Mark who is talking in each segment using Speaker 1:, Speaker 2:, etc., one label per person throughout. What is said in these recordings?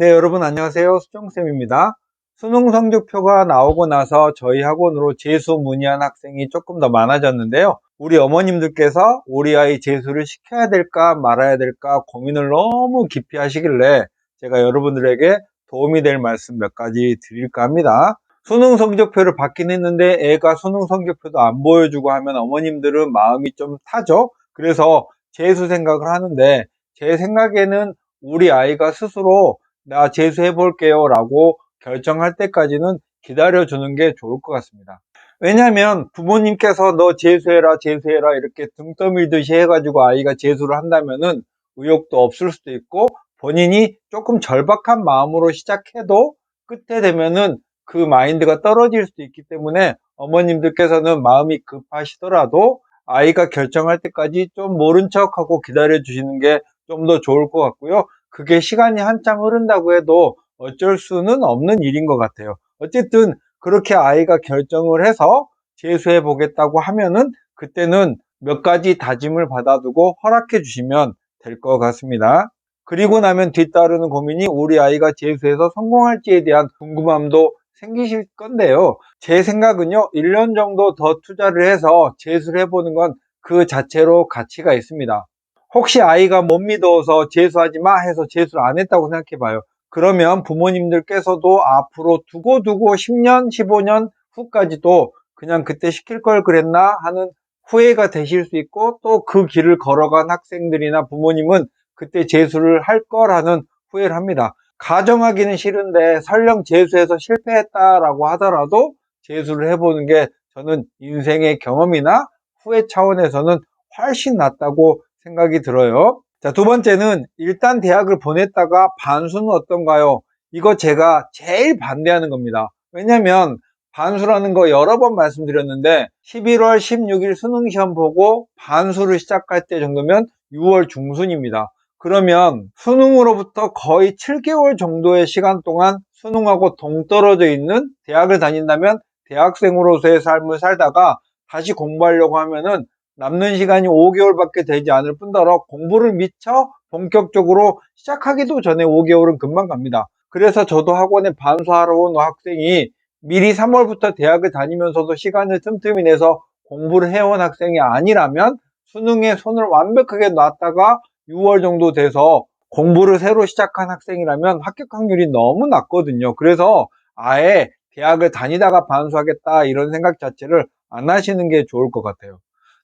Speaker 1: 네, 여러분 안녕하세요. 수정쌤입니다. 수능 성적표가 나오고 나서 저희 학원으로 재수 문의한 학생이 조금 더 많아졌는데요. 우리 어머님들께서 우리 아이 재수를 시켜야 될까 말아야 될까 고민을 너무 깊이 하시길래 제가 여러분들에게 도움이 될 말씀 몇 가지 드릴까 합니다. 수능 성적표를 받긴 했는데 애가 수능 성적표도 안 보여주고 하면 어머님들은 마음이 좀 타죠. 그래서 재수 생각을 하는데 제 생각에는 우리 아이가 스스로 나 재수해 볼게요 라고 결정할 때까지는 기다려 주는 게 좋을 것 같습니다. 왜냐하면 부모님께서 너 재수해라 재수해라 이렇게 등 떠밀듯이 해가지고 아이가 재수를 한다면은 의욕도 없을 수도 있고 본인이 조금 절박한 마음으로 시작해도 끝에 되면은 그 마인드가 떨어질 수도 있기 때문에 어머님들께서는 마음이 급하시더라도 아이가 결정할 때까지 좀 모른 척하고 기다려 주시는 게 좀 더 좋을 것 같고요. 그게 시간이 한참 흐른다고 해도 어쩔 수는 없는 일인 것 같아요. 어쨌든 그렇게 아이가 결정을 해서 재수해 보겠다고 하면은 그때는 몇 가지 다짐을 받아두고 허락해 주시면 될 것 같습니다. 그리고 나면 뒤따르는 고민이 우리 아이가 재수해서 성공할지에 대한 궁금함도 생기실 건데요. 제 생각은요, 1년 정도 더 투자를 해서 재수를 해보는 건 그 자체로 가치가 있습니다. 혹시 아이가 못 믿어서 재수하지 마 해서 재수를 안 했다고 생각해 봐요. 그러면 부모님들께서도 앞으로 두고두고 10년, 15년 후까지도 그냥 그때 시킬 걸 그랬나 하는 후회가 되실 수 있고 또 그 길을 걸어간 학생들이나 부모님은 그때 재수를 할 거라는 후회를 합니다. 가정하기는 싫은데 설령 재수해서 실패했다라고 하더라도 재수를 해보는 게 저는 인생의 경험이나 후회 차원에서는 훨씬 낫다고 생각이 들어요. 자, 두 번째는 일단 대학을 보냈다가 반수는 어떤가요? 이거 제가 제일 반대하는 겁니다. 왜냐면 반수라는 거 여러 번 말씀드렸는데 11월 16일 수능 시험 보고 반수를 시작할 때 정도면 6월 중순입니다. 그러면 수능으로부터 거의 7개월 정도의 시간 동안 수능하고 동떨어져 있는 대학을 다닌다면 대학생으로서의 삶을 살다가 다시 공부하려고 하면은 남는 시간이 5개월밖에 되지 않을 뿐더러 공부를 미처 본격적으로 시작하기도 전에 5개월은 금방 갑니다. 그래서 저도 학원에 반수하러 온 학생이 미리 3월부터 대학을 다니면서도 시간을 틈틈이 내서 공부를 해온 학생이 아니라면 수능에 손을 완벽하게 놨다가 6월 정도 돼서 공부를 새로 시작한 학생이라면 합격 확률이 너무 낮거든요. 그래서 아예 대학을 다니다가 반수하겠다 이런 생각 자체를 안 하시는 게 좋을 것 같아요.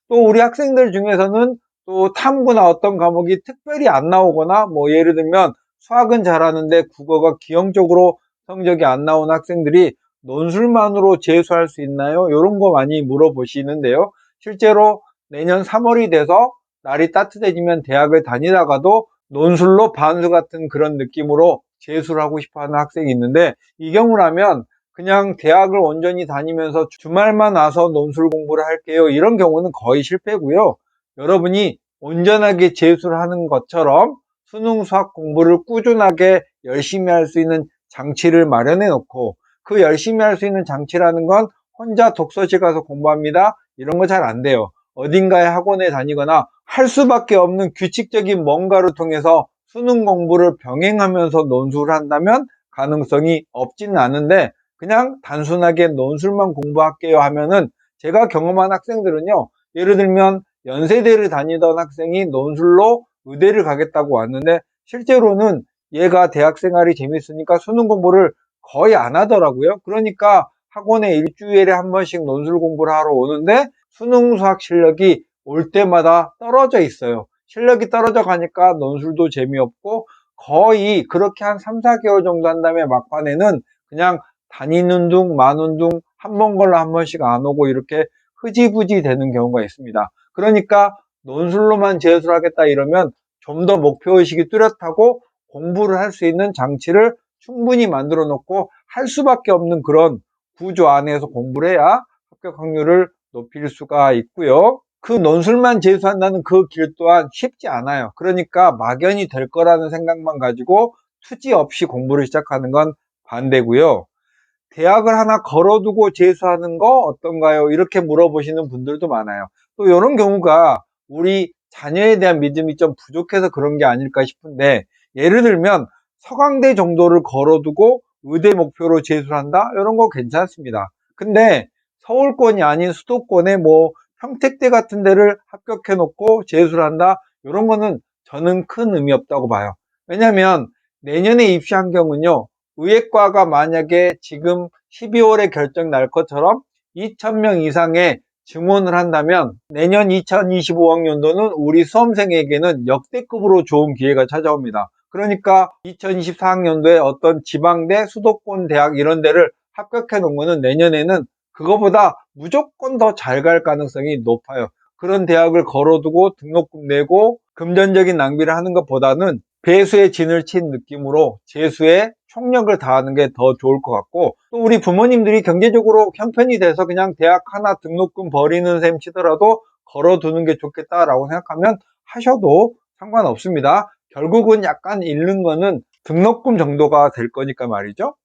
Speaker 1: 또 우리 학생들 중에서는 또 탐구나 어떤 과목이 특별히 안 나오거나 뭐 예를 들면 수학은 잘하는데 국어가 기형적으로 성적이 안 나온 학생들이 논술만으로 재수할 수 있나요? 이런 거 많이 물어보시는데요. 실제로 내년 3월이 돼서 날이 따뜻해지면 대학을 다니다가도 논술로 반수 같은 그런 느낌으로 재수를 하고 싶어 하는 학생이 있는데 이 경우라면 그냥 대학을 온전히 다니면서 주말만 와서 논술 공부를 할게요. 이런 경우는 거의 실패고요. 여러분이 온전하게 재수를 하는 것처럼 수능 수학 공부를 꾸준하게 열심히 할 수 있는 장치를 마련해 놓고 그 열심히 할 수 있는 장치라는 건 혼자 독서실 가서 공부합니다. 이런 거 잘 안 돼요. 어딘가에 학원에 다니거나 할 수밖에 없는 규칙적인 뭔가를 통해서 수능 공부를 병행하면서 논술을 한다면 가능성이 없지는 않은데 그냥 단순하게 논술만 공부할게요 하면은 제가 경험한 학생들은요 예를 들면 연세대를 다니던 학생이 논술로 의대를 가겠다고 왔는데 실제로는 얘가 대학 생활이 재밌으니까 수능 공부를 거의 안 하더라고요. 그러니까 학원에 일주일에 한 번씩 논술 공부를 하러 오는데 수능 수학 실력이 올 때마다 떨어져 있어요. 실력이 떨어져 가니까 논술도 재미없고 거의 그렇게 한 3, 4개월 정도 한 다음에 막판에는 그냥 다니는 둥 마는 둥 한 번 걸러 한 번씩 안 오고 이렇게 흐지부지 되는 경우가 있습니다. 그러니까 논술로만 재수를 하겠다 이러면 좀 더 목표의식이 뚜렷하고 공부를 할 수 있는 장치를 충분히 만들어 놓고 할 수밖에 없는 그런 구조 안에서 공부를 해야 합격 확률을 높일 수가 있고요. 그 논술만 재수한다는 그 길 또한 쉽지 않아요. 그러니까 막연히 될 거라는 생각만 가지고 투지 없이 공부를 시작하는 건 반대고요. 대학을 하나 걸어두고 재수하는 거 어떤가요? 이렇게 물어보시는 분들도 많아요. 또 이런 경우가 우리 자녀에 대한 믿음이 좀 부족해서 그런 게 아닐까 싶은데 예를 들면 서강대 정도를 걸어두고 의대 목표로 재수를 한다? 이런 거 괜찮습니다. 근데 서울권이 아닌 수도권에 뭐 평택대 같은 데를 합격해 놓고 재수를 한다? 이런 거는 저는 큰 의미 없다고 봐요. 왜냐면 내년에 입시한 경우는요, 의예과가 만약에 지금 12월에 결정 날 것처럼 2,000명 이상의 증원을 한다면 내년 2025학년도는 우리 수험생에게는 역대급으로 좋은 기회가 찾아옵니다. 그러니까 2024학년도에 어떤 지방대, 수도권 대학 이런 데를 합격해 놓은 거는 내년에는 그거보다 무조건 더 잘 갈 가능성이 높아요. 그런 대학을 걸어두고 등록금 내고 금전적인 낭비를 하는 것보다는 배수의 진을 친 느낌으로 재수에 총력을 다하는 게 더 좋을 것 같고 또 우리 부모님들이 경제적으로 형편이 돼서 그냥 대학 하나 등록금 버리는 셈 치더라도 걸어두는 게 좋겠다라고 생각하면 하셔도 상관없습니다. 결국은 약간 잃는 거는 등록금 정도가 될 거니까 말이죠.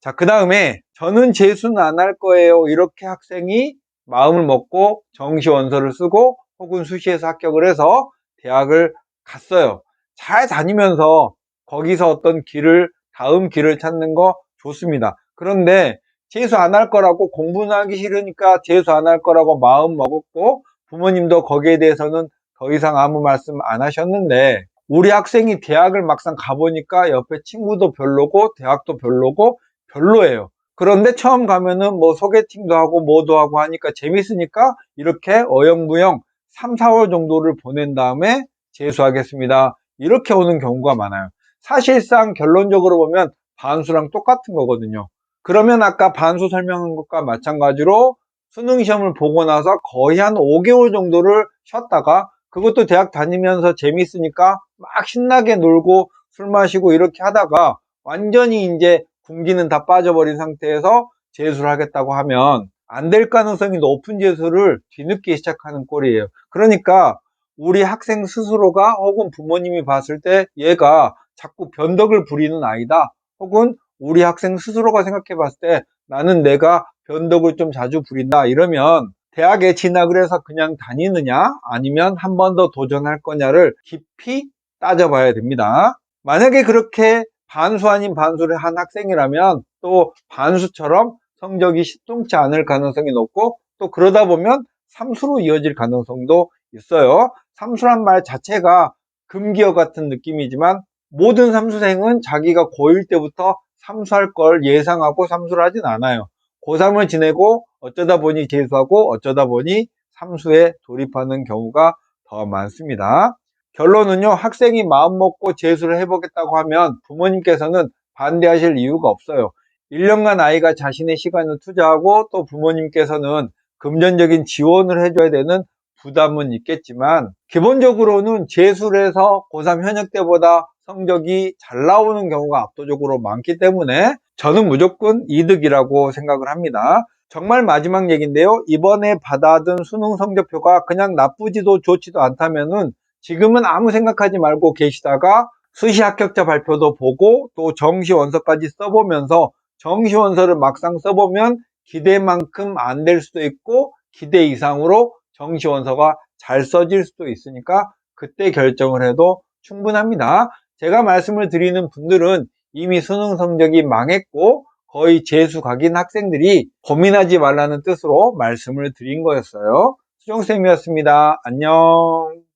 Speaker 1: 자, 그 다음에 저는 재수는 안 할 거예요. 이렇게 학생이 마음을 먹고 정시 원서를 쓰고 혹은 수시에서 합격을 해서 대학을 갔어요. 잘 다니면서 거기서 어떤 길을 다음 길을 찾는 거 좋습니다. 그런데 재수 안 할 거라고 공부는 하기 싫으니까 재수 안 할 거라고 마음 먹었고 부모님도 거기에 대해서는 더 이상 아무 말씀 안 하셨는데 우리 학생이 대학을 막상 가보니까 옆에 친구도 별로고 대학도 별로고 별로예요. 그런데 처음 가면은 뭐 소개팅도 하고 뭐도 하고 하니까 재밌으니까 이렇게 어영부영 3, 4월 정도를 보낸 다음에 재수하겠습니다. 이렇게 오는 경우가 많아요. 사실상 결론적으로 보면 반수랑 똑같은 거거든요. 그러면 아까 반수 설명한 것과 마찬가지로 수능 시험을 보고 나서 거의 한 5개월 정도를 쉬었다가 그것도 대학 다니면서 재밌으니까 막 신나게 놀고 술 마시고 이렇게 하다가 완전히 이제 군기는 다 빠져버린 상태에서 재수를 하겠다고 하면 안 될 가능성이 높은 재수를 뒤늦게 시작하는 꼴이에요. 그러니까 우리 학생 스스로가 혹은 부모님이 봤을 때 얘가 자꾸 변덕을 부리는 아이다. 혹은 우리 학생 스스로가 생각해 봤을 때 나는 내가 변덕을 좀 자주 부린다. 이러면 대학에 진학을 해서 그냥 다니느냐 아니면 한 번 더 도전할 거냐를 깊이 따져봐야 됩니다. 만약에 그렇게 반수 아닌 반수를 한 학생이라면 또 반수처럼 성적이 시통치 않을 가능성이 높고 또 그러다 보면 삼수로 이어질 가능성도 있어요. 삼수란 말 자체가 금기어 같은 느낌이지만 모든 삼수생은 자기가 고1 때부터 삼수할 걸 예상하고 삼수를 하진 않아요. 고3을 지내고 어쩌다 보니 재수하고 어쩌다 보니 삼수에 돌입하는 경우가 더 많습니다. 결론은요, 학생이 마음 먹고 재수를 해보겠다고 하면 부모님께서는 반대하실 이유가 없어요. 1년간 아이가 자신의 시간을 투자하고 또 부모님께서는 금전적인 지원을 해줘야 되는 부담은 있겠지만 기본적으로는 재수를 해서 고3 현역 때보다 성적이 잘 나오는 경우가 압도적으로 많기 때문에 저는 무조건 이득이라고 생각을 합니다. 정말 마지막 얘기인데요. 이번에 받아든 수능 성적표가 그냥 나쁘지도 좋지도 않다면은 지금은 아무 생각하지 말고 계시다가 수시 합격자 발표도 보고 또 정시 원서까지 써보면서 정시 원서를 막상 써보면 기대만큼 안 될 수도 있고 기대 이상으로 정시 원서가 잘 써질 수도 있으니까 그때 결정을 해도 충분합니다. 제가 말씀을 드리는 분들은 이미 수능 성적이 망했고 거의 재수 각인 학생들이 고민하지 말라는 뜻으로 말씀을 드린 거였어요. 수정쌤이었습니다. 안녕.